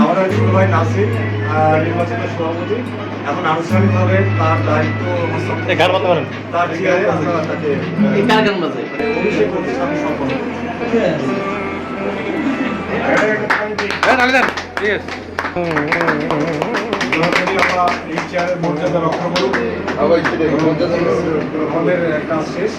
আমাদের ছোট ভাই নাসির নির্বাচিত সভাপতি। এখন আনুষ্ঠানিকভাবে তার দায়িত্ব তার চেয়ারে আমরা তাকে অভিষেক অনুষ্ঠানে সম্পন্ন আমরা এই চেয়ারের মর্যাদা রক্ষা করব আমাদের কাজ শেষ।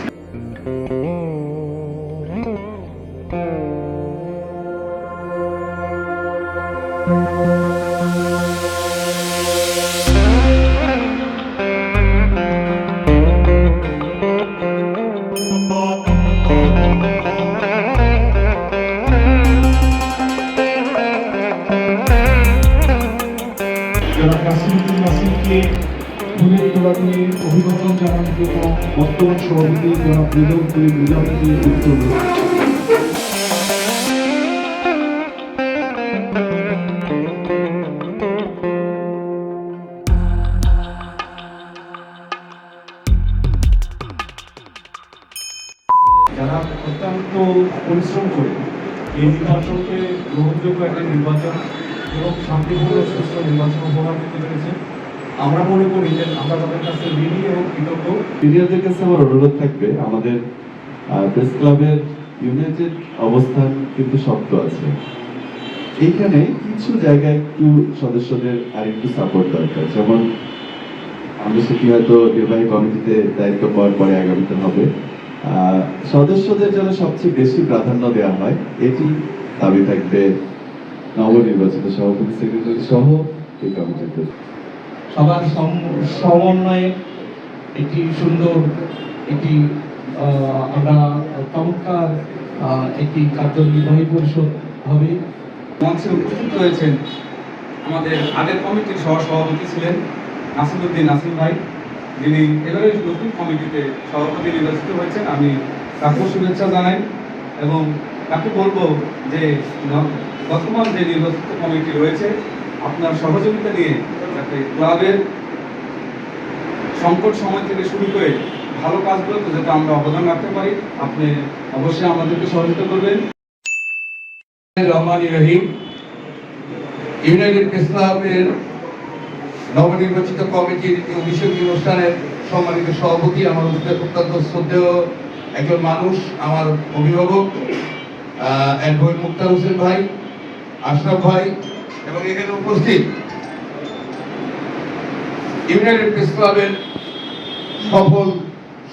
যারা কাসিমুদ্দিন নাসিরকে ফুলের তোলা দিয়ে অভিনন্দন জানান এবং বর্তমান সভাপতি বিজয়কে উত্তর যারা অত্যন্ত পরিশ্রম করে এই নির্বাচনকে গ্রহণযোগ্য একটা নির্বাচন এবং শান্তিপূর্ণ সুস্থ নির্বাচন উপহার দিতে পেরেছে। আমরা মনে করি যে আমরা তাদের কাছে ঋণী এবং কৃতজ্ঞ। সিনিয়রদের কাছে আমার অনুরোধ থাকবে, আমাদের প্রেস ক্লাবের ইউনাইটেড অবস্থান কিন্তু শক্ত আছে। এইখানে কিছু জায়গায় একটু সদস্যদের আর একটু সাপোর্ট দরকার। যেমন আমি সেটি হয়তো নির্বাহী কমিটিতে দায়িত্ব পাওয়ার পরে আগামীতে হবে। সদস্যদের যেন সবচেয়ে বেশি প্রাধান্য দেওয়া হয়, এটি দাবি থাকবে নবনির্বাচিত সভাপতি সেক্রেটারি সহ এই কমিটিতে সবার সমন্বয়ে একটি সুন্দর একটি আমরা চমৎকার একটি কার্যনির্বাহী পরিষদ হবে। মঞ্চে উপস্থিত রয়েছেন আমাদের আগের কমিটির সহ সভাপতি ছিলেন নাসিরুদ্দিন নাসিম ভাই। যিনি এবারে নতুন কমিটিতে সভাপতি নির্বাচিত হয়েছেন। আমি তাকেও শুভেচ্ছা জানাই এবং তাকে বলব যে বর্তমান যে নির্বাচিত কমিটি রয়েছে, আপনার সহযোগিতা নিয়ে যাতে ক্লাবের সংকট সময় থেকে শুরু করে ভালো কাজগুলোতে যাতে আমরা অবদান রাখতে পারি, আপনি অবশ্যই আমাদেরকে সহযোগিতা করবেন। রহিম, ইউনাইটেড নবনির্বাচিত কমিটির অনুষ্ঠানের সম্মানিত সভাপতি, আমার অত্যন্ত শ্রদ্ধেয় একজন মানুষ, আমার অভিভাবক। অ্যাডভোকেট মুক্তার হোসেন ভাই, আশরাফ ভাই, এবং এখানে উপস্থিত ইউনাইটেড প্রেস ক্লাবের সফল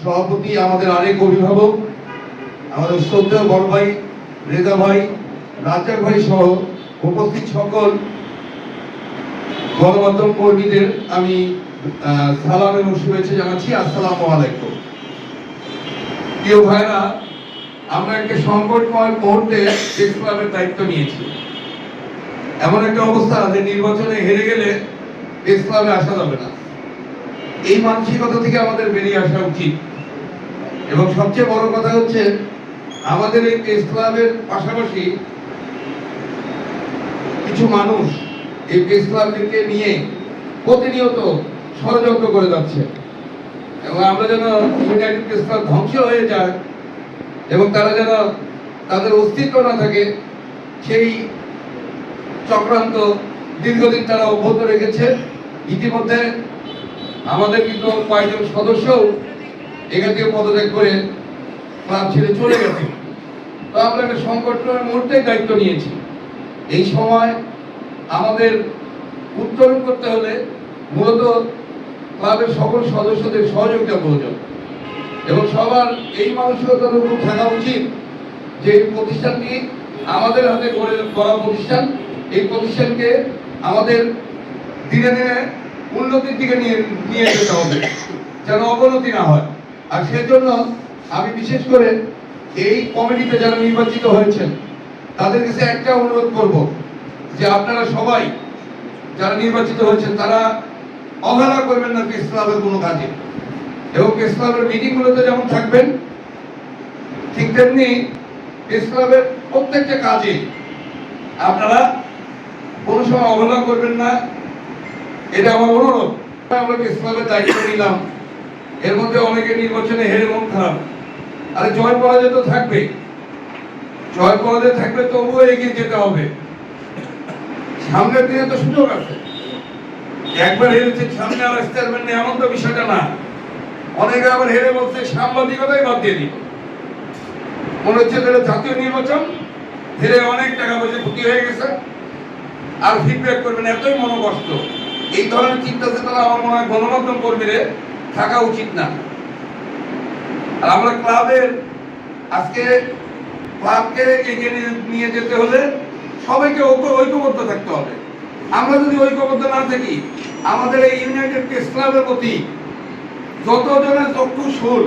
সভাপতি, আমাদের আরেক অভিভাবক, আমাদের শ্রদ্ধেয় বড় ভাই রেজা ভাই, রাজ্জাক ভাই সহ উপস্থিত সকল গণমাধ্যম কর্মীদের আমি সালাম এবং শুভেচ্ছা জানাচ্ছি। আসসালামু আলাইকুম। প্রিয় ভাইরা আমরা একটা সংকটময় মুহূর্তে ক্লাবের দায়িত্ব নিয়েছি। এমন একটা অবস্থা যে নির্বাচনে হেরে গেলে ক্লাবে আসা যাবে না। এই মানসিকতা থেকে আমাদের বেরিয়ে আসা উচিত। এবং সবচেয়ে বড় কথা হচ্ছে, আমাদের এই প্রেস ক্লাবের পাশাপাশি কিছু মানুষ এই প্রেস ক্লাবকে নিয়ে প্রতিনিয়ত ষড়যন্ত্র করে যাচ্ছে। এবং আমরা যেন ইউনাইটেড প্রেস ক্লাব ধ্বংস হয়ে যায় এবং তারা যেন তাদের অস্তিত্ব না থাকে, সেই চক্রান্ত দীর্ঘদিন তারা অব্যাহত রেখেছে। ইতিমধ্যে আমাদের কিন্তু কয়েকজন সদস্যও এখান থেকে পদত্যাগ করে ক্লাব ছেড়ে চলে গেছে। তো আমরা একটা সংকটের মুহূর্তে দায়িত্ব নিয়েছি। এই সময় আমাদের উত্তরণ করতে হলে মূলত ক্লাবের সকল সদস্যদের সহযোগিতা প্রয়োজন। এবং সবার এই মানসিকতার উপর থাকা উচিত যে এই প্রতিষ্ঠানটি আমাদের হাতে গড়ে করা প্রতিষ্ঠান, এই প্রতিষ্ঠানকে আমাদের দিনে দিনে উন্নতির দিকে নিয়ে নিয়ে যেতে হবে, যেন অবনতি না হয়। আর সেজন্য আমি বিশেষ করে এই কমিটিতে যারা নির্বাচিত হয়েছেন, তাদের কাছে একটা অনুরোধ করব যে আপনারা সবাই যারা নির্বাচিত হয়েছেন, তারা অবহেলা করবেন না ক্লাবের কোনো কাজে। এবং প্রেস ক্লাবের মিটিংগুলোতে যেমন থাকবেন, ঠিক তেমনি প্রেস ক্লাবের প্রত্যেকটা কাজে আপনারা কোনো সময় অবহেলা করবেন না। এটা আমার অনুরোধ। আমরা প্রেস ক্লাবের দায়িত্ব নিলাম। এর মধ্যে অনেকে নির্বাচনে হেরে মন খারাপ। আরে জয় পরাজয় তো থাকবে। জয় পরাজয় থাকবে তবুও এগিয়ে যেতে হবে। সামনের দিনে তো সুযোগ আছে। একবার হেরেছে, সামনে আর আসতে পারবেন না এমন তো বিষয়টা না। অনেকে আবার হেরে বলছে, সাংবাদিকতাই বাদ দিয়ে দিল। মনে হচ্ছে যেটা জাতীয় নির্বাচন, হেরে অনেক টাকা পয়সা ক্ষতি হয়ে গেছে, আর ফিডব্যাক করবেন, এতই মনোকষ্ট। এই ধরনের চিন্তা চেতনা আমার মনে হয় গণমাধ্যম কর্মীদের থাকা উচিত না। আর আমরা ক্লাবের, আজকে ক্লাবকে এগিয়ে নিয়ে- যেতে হলে সবাইকে ঐক্য ঐক্যবদ্ধ থাকতে হবে। আমরা যদি ঐক্যবদ্ধ না থাকি, আমাদের এই ইউনাইটেড প্রেস ক্লাবের প্রতি যত জনের চক্ষুশূল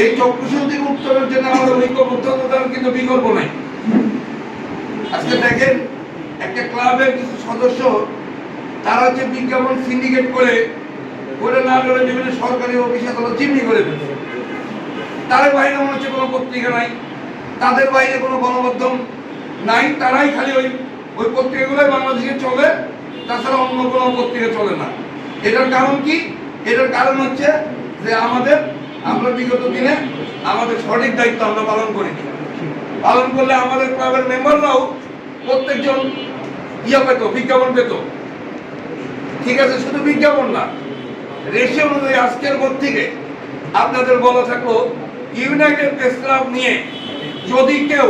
এই চক্ষুশূল থেকে উত্তরের জন্য আমাদের ঐক্যবদ্ধতার কিন্তু বিকল্প নাই। আজকে দেখেন, একটা ক্লাবের কিছু সদস্য, তারা হচ্ছে বিজ্ঞাপন সিন্ডিকেট করে করে না করে বিভিন্ন সরকারি অফিসে তারা চিমনি করে তাদের বাইরে মনে হচ্ছে কোনো পত্রিকা নাই, তাদের বাইরে কোনো গণমাধ্যম নাই, তারাই খালি ওই ওই পত্রিকাগুলোই বাংলাদেশে চলে, তাছাড়া অন্য কোনো পত্রিকা চলে না। এটার কারণ কি? এটার কারণ হচ্ছে যে আমাদের, আমরা বিগত দিনে আমাদের সঠিক দায়িত্ব আমরা পালন করিনি। পালন করলে আমাদের ক্লাবের মেম্বাররাও প্রত্যেকজন ইয়া পেত, বিজ্ঞাপন পেত। ঠিক আছে, শুধু বিজ্ঞাপন না রেশে অনুযায়ী আজকের পর থেকে আপনাদের বলা থাকল, ইউনাইটেড প্রেস ক্লাব নিয়ে যদি কেউ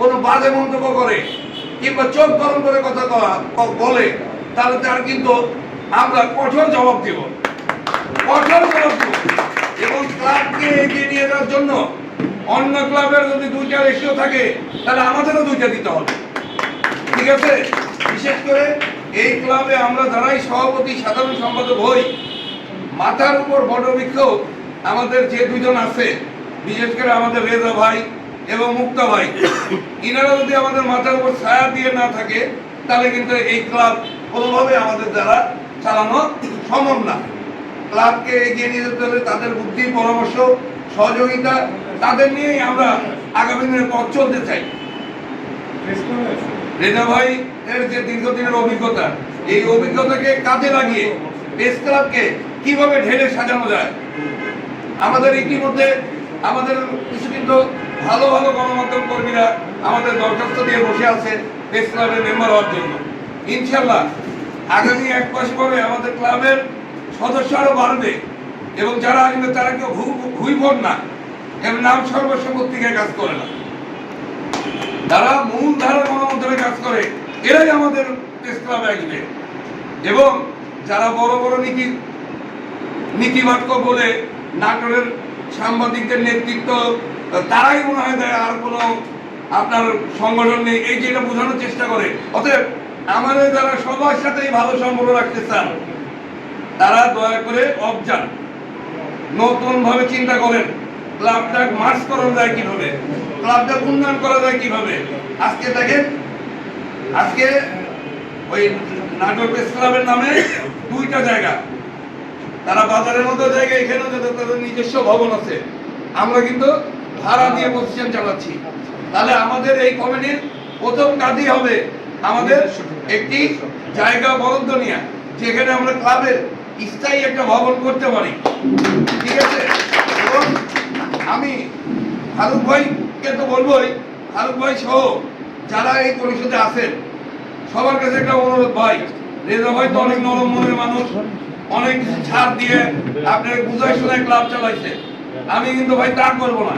কোনো বাজে মন্তব্য করে কিংবা চোখ গরম করে কথা বলে, তাহলে তার কিন্তু আমরা কঠোর জবাব দেব। কঠোর এবং ক্লাবকে এগিয়ে নিয়ে যাওয়ার জন্য অন্য ক্লাবের যদি দুইটা রেশিও থাকে, তাহলে আমাদেরও দুইটা দিতে হবে। ঠিক আছে? বিশেষ করে এই ক্লাবে আমরা যারাই সভাপতি, সাধারণ সম্পাদক হই, মাথার উপর বটবৃক্ষ আমাদের যে দুজন আছে, বিশেষ করে আমাদের রেজা ভাই এবং মুক্তা ভাই, ইনারা যদি আমাদের মাথার উপর ছায়া দিয়ে না থাকে, তাহলে কিন্তু এই ক্লাব কোনোভাবে আমাদের দ্বারা চালানো সম্ভব না। ক্লাবকে এগিয়ে নিয়ে যেতে হলে তাদের বুদ্ধি, পরামর্শ, সহযোগিতা, তাদের নিয়েই আমরা আগামী দিনে পথ চলতে চাই। রেজা ভাই এর যে দীর্ঘদিনের অভিজ্ঞতা, এই অভিজ্ঞতাকে কাজে লাগিয়ে প্রেস ক্লাবকে কীভাবে ঢেলে সাজানো যায়? আমাদের ইতিমধ্যে আমাদের কিছু কিন্তু ভালো ভালো গণমাধ্যম কর্মীরা আমাদের দরখাস্ত দিয়ে বসে আছে প্রেস ক্লাবের মেম্বার হওয়ার জন্য। ইনশাল্লাহ আগামী এক মাস পরে আমাদের ক্লাবের সদস্য আরও বাড়বে। এবং যারা আসবে, তারা কেউ ভুইভর না। এবং নাম সর্বস্ব কাজ করে না। তারা মূল ধারা গণমাধ্যমে কাজ করে, এরাই আমাদের প্রেস ক্লাবে আসবে। এবং যারা বড় বড় নীতি নীতিবাক্য বলে নাটোরের সাংবাদিকদের নেতৃত্ব, তারাই মনে হয় দেয় আর কোনো আপনার সংগঠন নেই। এই যেটা বোঝানোর চেষ্টা করে। অতএব আমাদের যারা সবার সাথেই ভালো সম্পর্ক রাখতে চান তারা দয়া করে অবজান। নতুন ভাবে চিন্তা করেন, ক্লাবটা মার্চ করানো যায় কীভাবে? ক্লাবটা উন্নয়ন করা যায় কীভাবে? আজকে দেখেন, আজকে ওই প্রেস ক্লাবের নামে দুইটা জায়গা। তারা বাজারের মতো জায়গা, এখানেও তাদের নিজস্ব ভবন আছে। আমরা কিন্তু ভাড়া দিয়ে প্রতিষ্ঠান চালাচ্ছি। তাহলে আমাদের এই কমিটির প্রথম কাজই হবে আমাদের একটি জায়গা বরাদ্দ নেওয়া যেখানে আমরা ক্লাবের স্থায়ী একটা ভবন করতে পারি। ঠিক আছে? এবং আমি ফারুক ভাইকে তো বলবোই, ফারুক ভাই সহ যারা এই পরিষদে আছেন, সবার কাছে একটা অনুরোধ ভাই, রেজা ভাই তো অনেক নরম মনের মানুষ, অনেক ছাড় দিয়ে আপনার বুঝাই শোনায় ক্লাব চালাইছে। আমি কিন্তু ভাই তা করব না।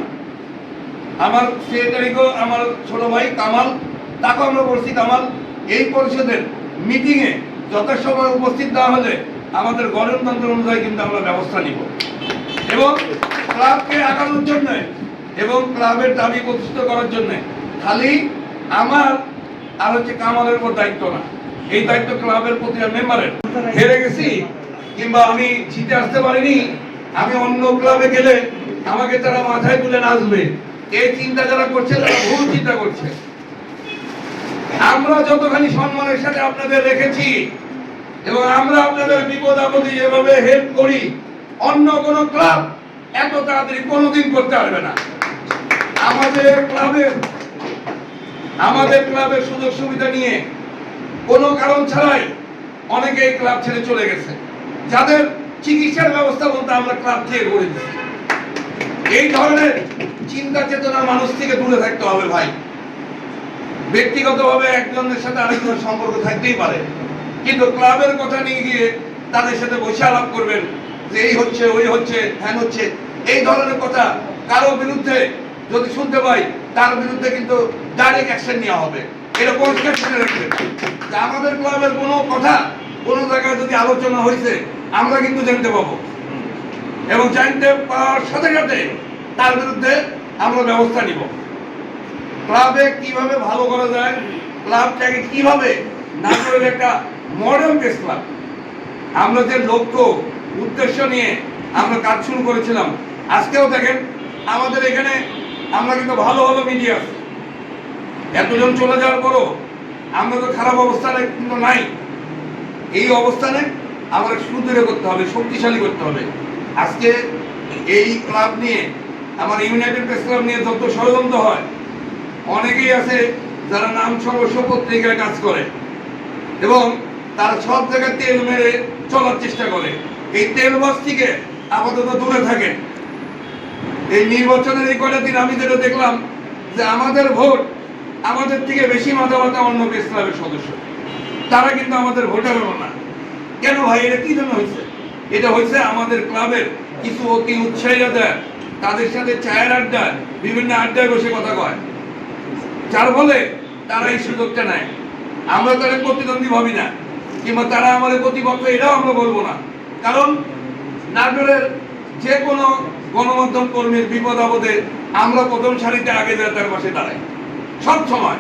আমার সেক্রেটারিকেও, আমার ছোট ভাই কামাল, তাকেও আমরা বলছি কামাল, এই পরিষদের মিটিংয়ে যথাসময় উপস্থিত না হলে আমাদের গণতন্ত্র অনুযায়ী কিন্তু আমরা ব্যবস্থা নিব। এবং ক্লাবকে আগানোর জন্য এবং ক্লাবের দাবি প্রতিষ্ঠিত করার জন্য খালি আমার আর হচ্ছে কামালের উপর দায়িত্ব না। এই দায়িত্ব ক্লাবের প্রতিটা মেম্বারের। হেরে গেছি কিংবা আমি জিতে আসতে পারিনি, আমি অন্য ক্লাবে গেলে আমাকে তারা মাথায় তুলে নাচবে। এই চিন্তা যারা করছে, তারা ভুল চিন্তা করছে। আমরা যতখানি সম্মানের সাথে আপনাদের রেখেছি এবং আমরা আপনাদের বিপদ আপদে যেভাবে হেল্প করি, অন্য কোন ক্লাব এত তাড়াতাড়ি কোনোদিন করতে পারবে না। আমাদের ক্লাবের আমাদের ক্লাবের সুযোগ সুবিধা নিয়ে কোনো কারণ ছাড়াই অনেকে ক্লাব ছেড়ে চলে গেছে। যাদের চিকিৎসার ব্যবস্থা বলতে আমরা ক্লাব থেকে করে দিচ্ছি। এই ধরনের চিন্তা চেতনা মানুষ থেকে দূরে থাকতে হবে ভাই। ব্যক্তিগতভাবে একজনের সাথে আরেকজনের সম্পর্ক থাকতেই পারে। কিন্তু ক্লাবের কথা নিয়ে গিয়ে তাদের সাথে বসে আলাপ করবেন যে এই হচ্ছে, ওই হচ্ছে হ্যান হচ্ছে। এই ধরনের কথা কারও বিরুদ্ধে যদি শুনতে পাই, তার বিরুদ্ধে কিন্তু ডাইরেক্ট অ্যাকশন নেওয়া হবে। এটা পরিষ্কার শুনে রাখবেন। আমাদের ক্লাবের কোনো কথা, কোনো জায়গায় যদি আলোচনা হয়েছে আমরা কিন্তু জানতে পাবো। এবং জানতে পাওয়ার সাথে সাথে তার বিরুদ্ধে আমরা ব্যবস্থা নিব। ক্লাবে কীভাবে ভালো করা যায়, ক্লাবটাকে কীভাবে না করে একটা বেস ক্লাব। আমরা যে লক্ষ্য, উদ্দেশ্য নিয়ে আমরা কাজ শুরু করেছিলাম, আজকেও দেখেন আমাদের এখানে আমরা কিন্তু ভালো ভালো মিডিয়া এতজন চলে যাওয়ার পরও আমরা তো খারাপ অবস্থানে কিন্তু নাই। এই অবস্থানে আমরা সুদৃঢ় করতে হবে, শক্তিশালী করতে হবে। আজকে এই ক্লাব নিয়ে, আমার ইউনাইটেড প্রেস ক্লাব নিয়ে যত ষড়যন্ত্র হয়, অনেকেই আছে যারা নাম সর্বস্ব পত্রিকায় কাজ করে। এবং তারা সব জায়গায় তেল মেরে চলার চেষ্টা করে। এই তেলবাস থেকে আপাতত দূরে থাকে। এই নির্বাচনের এই কয়টা দিন আমি যেটা দেখলাম যে আমাদের ভোট আমাদের থেকে বেশি মাথা ব্যথা অন্য ক্লাবের সদস্য। তারা কিন্তু আমাদের ভোটার হলো না। কেন ভাই? এটা কি জন্য হয়েছে? এটা হয়েছে আমাদের ক্লাবের কিছু অতি উৎসাহীরা দেয় তাদের সাথে চায়ের আড্ডা, বিভিন্ন আড্ডায় বসে কথা কয়। যার ফলে তারা এই সুযোগটা নেয়। আমরা তাদের প্রতিদ্বন্দ্বী ভাবি না। কিংবা তারা আমাদের প্রতিপক্ষ এটাও আমরা বলব না। কারণ নাটোরের যে কোনো গণমাধ্যম কর্মীর বিপদ আপদে আমরা প্রথম সারিতে আগে যায় তার পাশে দাঁড়াই। সব সময়।